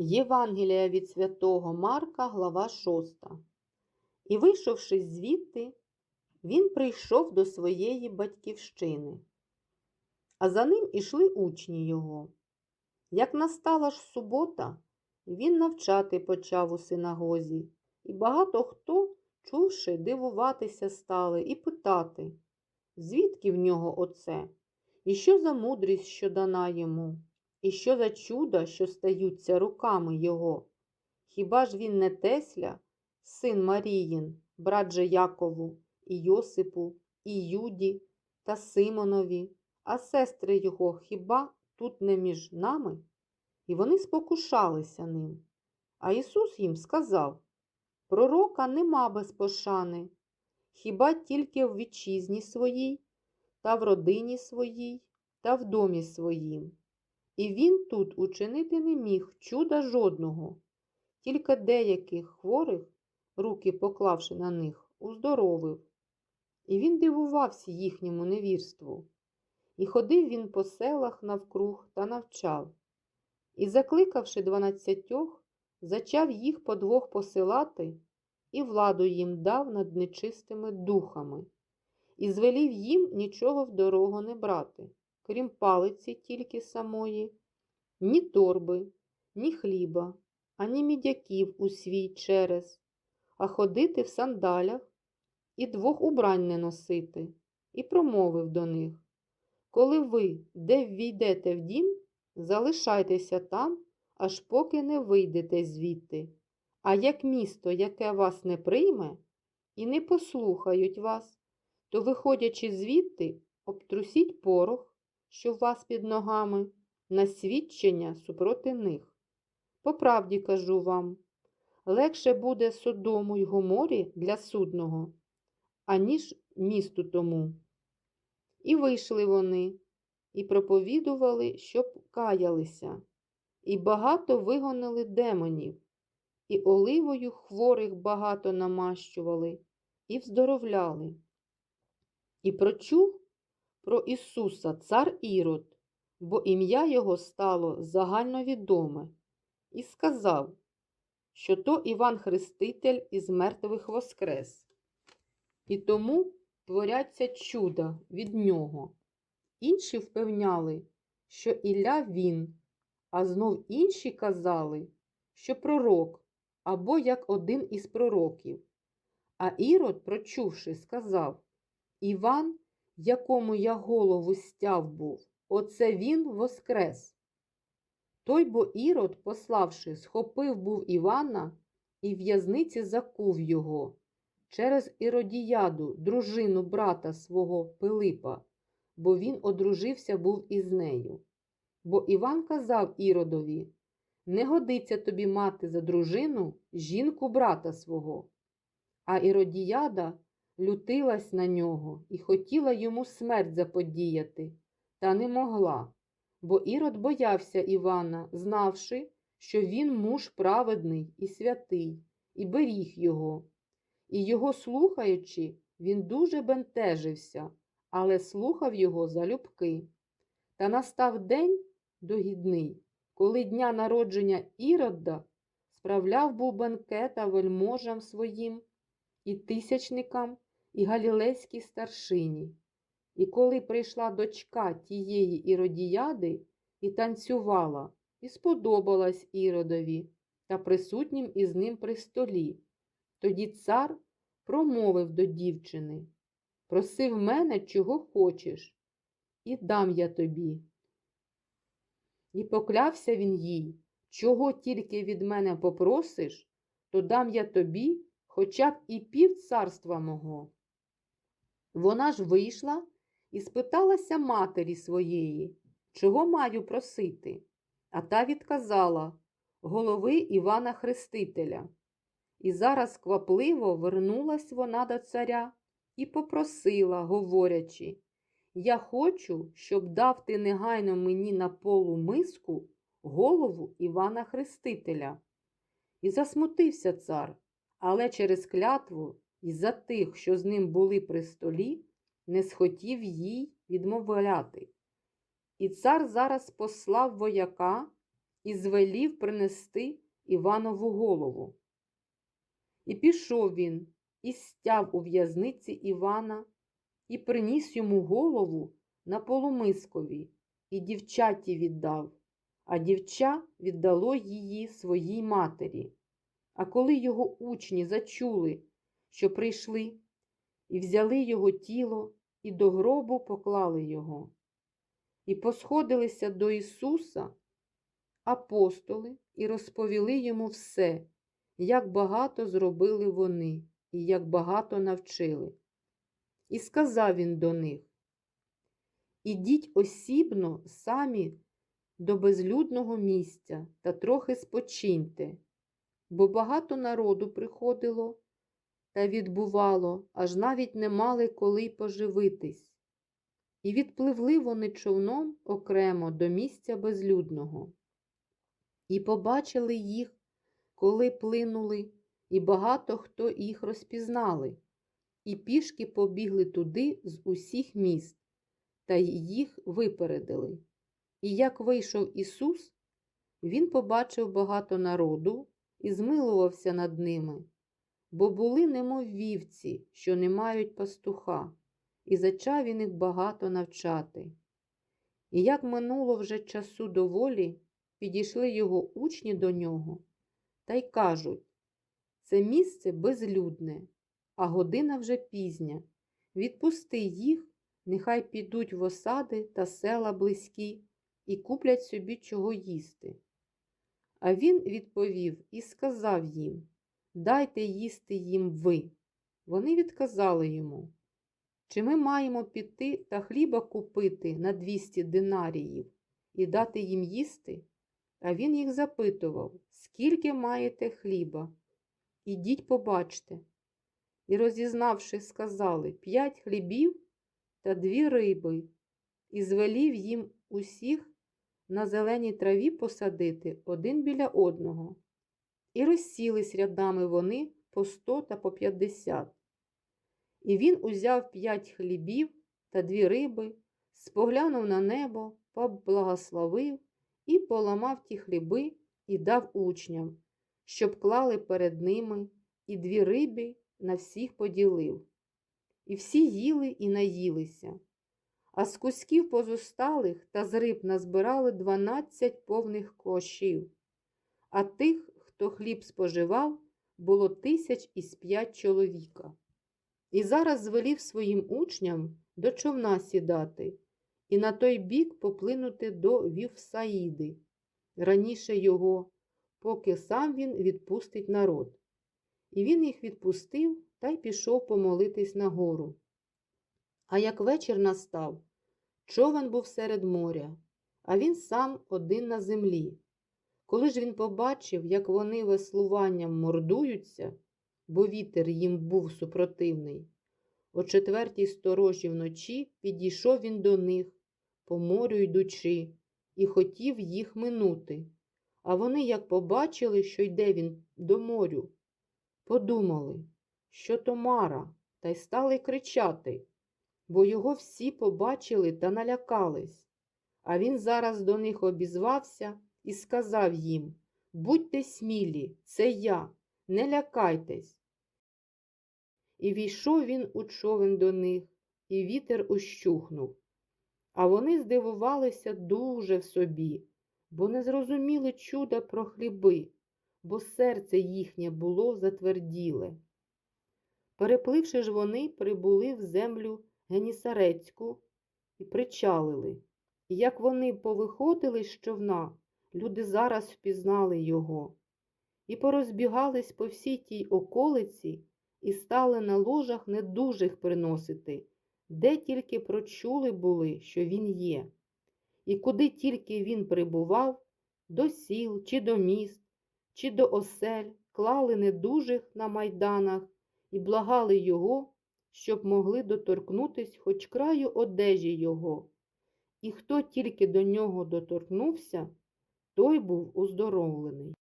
Євангелія від святого Марка, глава 6. І, вийшовши звідти, він прийшов до своєї батьківщини, а за ним ішли учні його. Як настала ж субота, він навчати почав у синагозі, і багато хто, чувши, дивуватися стали і питати, звідки в нього оце, і що за мудрість, що дана йому, і що за чуда, що стаються руками його? Хіба ж він не Тесля, син Маріїн, брат же Якову, і Йосипу, і Юді та Симонові, а сестри його хіба тут не між нами? І вони спокушалися ним. А Ісус їм сказав: Пророка нема без пошани, хіба тільки в вітчизні своїй, та в родині своїй, та в домі своїм. І він тут учинити не міг чуда жодного, тільки деяких хворих, руки поклавши на них, уздоровив. І він дивувався їхньому невірству. І ходив він по селах навкруг та навчав. І, закликавши дванадцятьох, зачав їх по двох посилати, і владу їм дав над нечистими духами, і звелів їм нічого в дорогу не брати, крім палиці тільки самої, ні торби, ні хліба, ані мідяків у свій через, а ходити в сандалях і двох убрань не носити, і промовив до них Коли ви, де ввійдете в дім, залишайтеся там, аж поки не вийдете звідти. А як місто, яке вас не прийме, і не послухають вас, то, виходячи звідти, обтрусіть порох, що в вас під ногами, на свідчення супроти них. По правді кажу вам, легше буде Содому й Гоморі для судного, аніж місту тому. І вийшли вони, і проповідували, щоб каялися, і багато вигонили демонів, і оливою хворих багато намащували, і вздоровляли. І прочув про Ісуса цар Ірод, бо ім'я його стало загальновідоме, і сказав, що то Іван Хреститель із мертвих воскрес. І тому творяться чуда від нього. Інші впевняли, що Ілля він, а знов інші казали, що пророк або як один із пророків. А Ірод, прочувши, сказав Іван, якому я голову стяв був, оце він воскрес. Той бо Ірод, пославши, схопив був Івана і в'язниці закув його через Іродіяду, дружину брата свого Пилипа, бо він одружився був із нею. Бо Іван казав Іродові не годиться тобі мати за дружину жінку брата свого. А Іродіяда лютилась на нього і хотіла йому смерть заподіяти, та не могла, бо Ірод боявся Івана, знавши, що він муж праведний і святий, і беріг його. І його слухаючи, він дуже бентежився, але слухав його залюбки. Та настав день догідний, коли дня народження Ірода справляв був бенкета вельможам своїм, і тисячникам, і галілейській старшині. І коли прийшла дочка тієї Іродіяди і танцювала, і сподобалась Іродові та присутнім із ним при столі, тоді цар промовив до дівчини Проси в мене, чого хочеш, і дам я тобі. І поклявся він їй, чого тільки від мене попросиш, то дам я тобі хоча б і пів царства мого. Вона ж вийшла і спиталася матері своєї, чого маю просити, а та відказала голови Івана Хрестителя. І зараз квапливо вернулась вона до царя і попросила, говорячи, я хочу, щоб дав ти негайно мені на полу миску голову Івана Хрестителя. І засмутився цар, але через клятву і за тих, що з ним були при столі, не схотів їй відмовляти. І цар зараз послав вояка і звелів принести Іванову голову. І пішов він, і стяв у в'язниці Івана, і приніс йому голову на полумискові, і дівчаті віддав, а дівча віддало її своїй матері. А коли його учні зачули, що прийшли, і взяли його тіло, і до гробу поклали його, і посходилися до Ісуса апостоли і розповіли йому все, як багато зробили вони, і як багато навчили. І сказав він до них: Ідіть осібно самі до безлюдного місця та трохи спочиньте, бо багато народу приходило та відбувало, аж навіть не мали коли поживитись. І відпливли вони човном окремо до місця безлюдного. І побачили їх, коли плинули, і багато хто їх розпізнали, і пішки побігли туди з усіх міст, та їх випередили. І як вийшов Ісус, Він побачив багато народу і змилувався над ними, бо були немов вівці, що не мають пастуха, і зачав він їх багато навчати. І як минуло вже часу доволі, підійшли його учні до нього та й кажуть це місце безлюдне, а година вже пізня. Відпусти їх, нехай підуть в осади та села близькі і куплять собі чого їсти. А він відповів і сказав їм Дайте їсти їм ви. Вони відказали йому, чи ми маємо піти та хліба купити на двісті динаріїв і дати їм їсти? А він їх запитував, скільки маєте хліба? Ідіть побачте. І, розізнавши, сказали п'ять хлібів та дві риби, і звелів їм усіх на зеленій траві посадити один біля одного. І розсілись рядами вони по сто та по п'ятдесят. І він узяв п'ять хлібів та дві риби, споглянув на небо, поблагословив і поламав ті хліби і дав учням, щоб клали перед ними, і дві риби на всіх поділив. І всі їли і наїлися. А з кусків позосталих та з риб назбирали дванадцять повних кошів, а тих, хто хліб споживав, було тисяч із п'ять чоловіка. І зараз звелів своїм учням до човна сідати і на той бік поплинути до Вівсаїди, раніше його, поки сам він відпустить народ. І він їх відпустив та й пішов помолитись на гору. А як вечір настав, човен був серед моря, а він сам один на землі. Коли ж він побачив, як вони веслуванням мордуються, бо вітер їм був супротивний, о четвертій сторожі вночі підійшов він до них, по морю йдучи, і хотів їх минути. А вони, як побачили, що йде він до морю, подумали, що то Мара, та й стали кричати, бо його всі побачили та налякались. А він зараз до них обізвався і сказав їм Будьте смілі, це я, не лякайтесь. І війшов він у човен до них, і вітер ущухнув. А вони здивувалися дуже в собі, бо не зрозуміли чуда про хліби, бо серце їхнє було затверділе. Перепливши ж вони, прибули в землю Генісарецьку і причалили. І як вони повиходили з човна, люди зараз впізнали його, і порозбігались по всій тій околиці і стали на ложах недужих приносити де тільки прочули були, що він є, і куди тільки він прибував, до сіл, чи до міст, чи до осель, клали недужих на майданах і благали його, щоб могли доторкнутись хоч краю одежі його. І хто тільки до нього доторкнувся, той був уздоровлений.